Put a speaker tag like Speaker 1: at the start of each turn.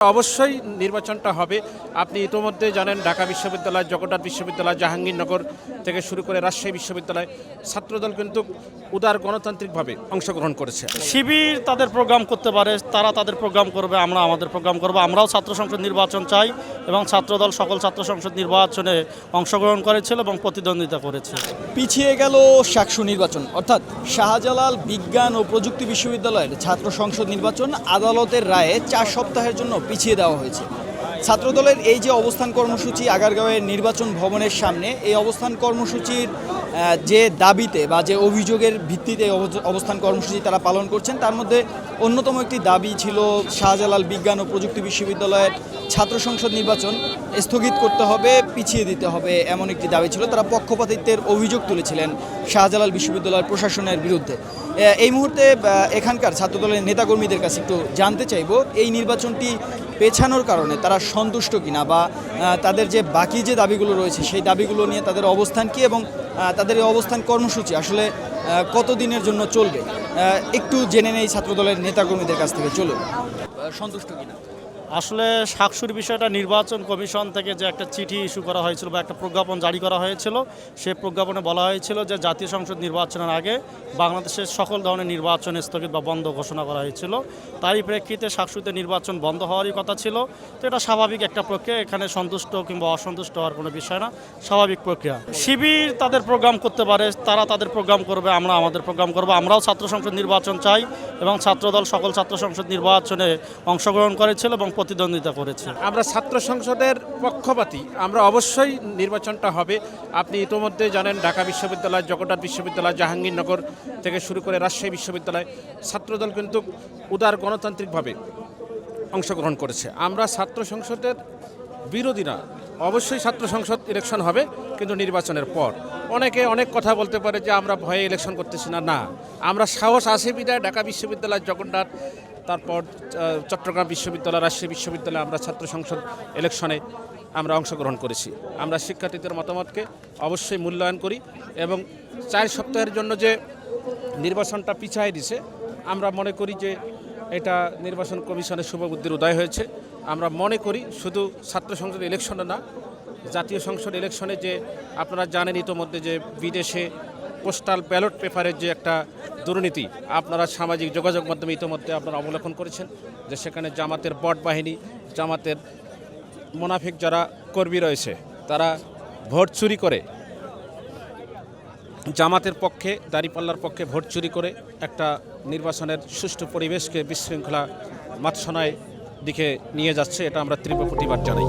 Speaker 1: অবশ্যই নির্বাচনটা হবে। আপনি ইতোমধ্যে জানেন ঢাকা বিশ্ববিদ্যালয় জগন্নাথ বিশ্ববিদ্যালয় জাহাঙ্গীরনগর থেকে শুরু করে রাজশাহী বিশ্ববিদ্যালয় ছাত্রদল কিন্তু উদার গণতান্ত্রিকভাবে অংশগ্রহণ করেছে।
Speaker 2: শিবির তাদের প্রোগ্রাম করতে পারে তারা তাদের প্রোগ্রাম করবে আমরা আমাদের প্রোগ্রাম করব। আমরাও ছাত্র সংসদ নির্বাচন চাই এবং ছাত্রদল সকল ছাত্র সংসদ নির্বাচনে অংশগ্রহণ করেছিল এবং প্রতিদ্বন্দ্বিতা করেছে।
Speaker 3: পিছিয়ে গেল শাকসু নির্বাচন অর্থাৎ শাহজালাল বিজ্ঞান ও প্রযুক্তি বিশ্ববিদ্যালয়ের ছাত্র সংসদ নির্বাচন আদালতের রায়ে চার সপ্তাহের জন্য পিছিয়ে দেওয়া হয়েছে। ছাত্রদলের এই যে অবস্থান কর্মসূচি আগারগাঁওয়ের নির্বাচন ভবনের সামনে, এই অবস্থান কর্মসূচির যে দাবিতে বা যে অভিযোগের ভিত্তিতে অবস্থান কর্মসূচি তারা পালন করছেন, তার মধ্যে অন্যতম একটি দাবি ছিল শাহজালাল বিজ্ঞান ও প্রযুক্তি বিশ্ববিদ্যালয়ের ছাত্র সংসদ নির্বাচন স্থগিত করতে হবে, পিছিয়ে দিতে হবে এমন একটি দাবি ছিল। তারা পক্ষপাতিত্বের অভিযোগ তুলেছিলেন শাহজালাল বিশ্ববিদ্যালয়ের প্রশাসনের বিরুদ্ধে। এই মুহূর্তে এখানকার ছাত্রদলের নেতাকর্মীদের কাছে একটু জানতে চাইব, এই নির্বাচনটি পেছানোর কারণে তারা সন্তুষ্ট কিনা বা তাদের যে বাকি যে দাবিগুলো রয়েছে, সেই দাবিগুলো নিয়ে তাদের অবস্থান কি এবং তাদের এই অবস্থান কর্মসূচি আসলে কতদিনের জন্য চলবে? একটু জেনে নেই ছাত্রদলের নেতাকর্মীদের কাছ থেকে, চলুন। সন্তুষ্ট কিনা?
Speaker 2: আসলে শাকসুর বিষয়টা নির্বাচন কমিশন থেকে যে একটা চিঠি ইস্যু করা হয়েছিল বা একটা প্রজ্ঞাপন জারি করা হয়েছিল সেই প্রজ্ঞাপনে বলা হয়েছিল যে জাতীয় সংসদ নির্বাচনের আগে বাংলাদেশের সকল ধরনের নির্বাচন স্থগিত বা বন্ধ ঘোষণা করা হয়েছিল। তারই প্রেক্ষিতে শাকসুতে নির্বাচন বন্ধ হওয়ারই কথা ছিল। তো এটা স্বাভাবিক একটা প্রক্রিয়া, এখানে সন্তুষ্ট কিংবা অসন্তুষ্ট হওয়ার কোনো বিষয় না, স্বাভাবিক প্রক্রিয়া। শিবির তাদের প্রোগ্রাম করতে পারে, তারা তাদের প্রোগ্রাম করবে, আমরা আমাদের প্রোগ্রাম করব। আমরাও ছাত্র সংসদ নির্বাচন চাই এবং ছাত্রদল সকল ছাত্র সংসদ নির্বাচনে অংশগ্রহণ করেছিল এবং প্রতিদ্বন্দ্বিতা করেছে।
Speaker 1: আমরা ছাত্র সংসদের পক্ষপাতী, আমরা অবশ্যই নির্বাচনটা হবে। আপনি ইতোমধ্যে জানেন, ঢাকা বিশ্ববিদ্যালয়, জগন্নাথ বিশ্ববিদ্যালয়, জাহাঙ্গীরনগর থেকে শুরু করে রাজশাহী বিশ্ববিদ্যালয়, ছাত্রদল কিন্তু উদার গণতান্ত্রিকভাবে অংশগ্রহণ করেছে। আমরা ছাত্র সংসদের বিরোধী না অবশ্যই ছাত্র সংসদ ইলেকশন হবে, কিন্তু নির্বাচনের পর। অনেকে অনেক কথা বলতে পারে যে আমরা ভয়ে ইলেকশন করতেছি না না। আমরা সাহস আছে বিদায় ঢাকা বিশ্ববিদ্যালয়, জগন্নাথ তারপর চট্টগ্রাম বিশ্ববিদ্যালয়, রাজশাহী বিশ্ববিদ্যালয়ে আমরা ছাত্র সংসদ ইলেকশনে আমরা অংশগ্রহণ করেছি। আমরা শিক্ষার্থীদের মতামতকে অবশ্যই মূল্যায়ন করি এবং চার সপ্তাহের জন্য যে নির্বাচনটা পিছাই দিছে, আমরা মনে করি যে এটা নির্বাচন কমিশনের শুভবুদ্ধির উদয় হয়েছে। আমরা মনে করি শুধু ছাত্র সংসদ ইলেকশনে না, জাতীয় সংসদ ইলেকশনে যে আপনারা জানেন ইতোমধ্যে যে বিদেশে পোস্টাল ব্যালট পেপারের যে একটা দুর্নীতি, আপনারা সামাজিক যোগাযোগ মাধ্যমে ইতোমধ্যে আপনারা অবলোকন করেছেন যে সেখানে জামাতের বট বাহিনী, জামাতের মোনাফিক যারা কর্মী রয়েছে, তারা ভোট চুরি করে, জামাতের পক্ষে, দাঁড়িপাল্লার পক্ষে ভোট চুরি করে একটা নির্বাচনের সুষ্ঠু পরিবেশকে বিশৃঙ্খলা মাৎসনায় দিকে নিয়ে যাচ্ছে, এটা আমরা তীব্র প্রতিবাদ জানাই।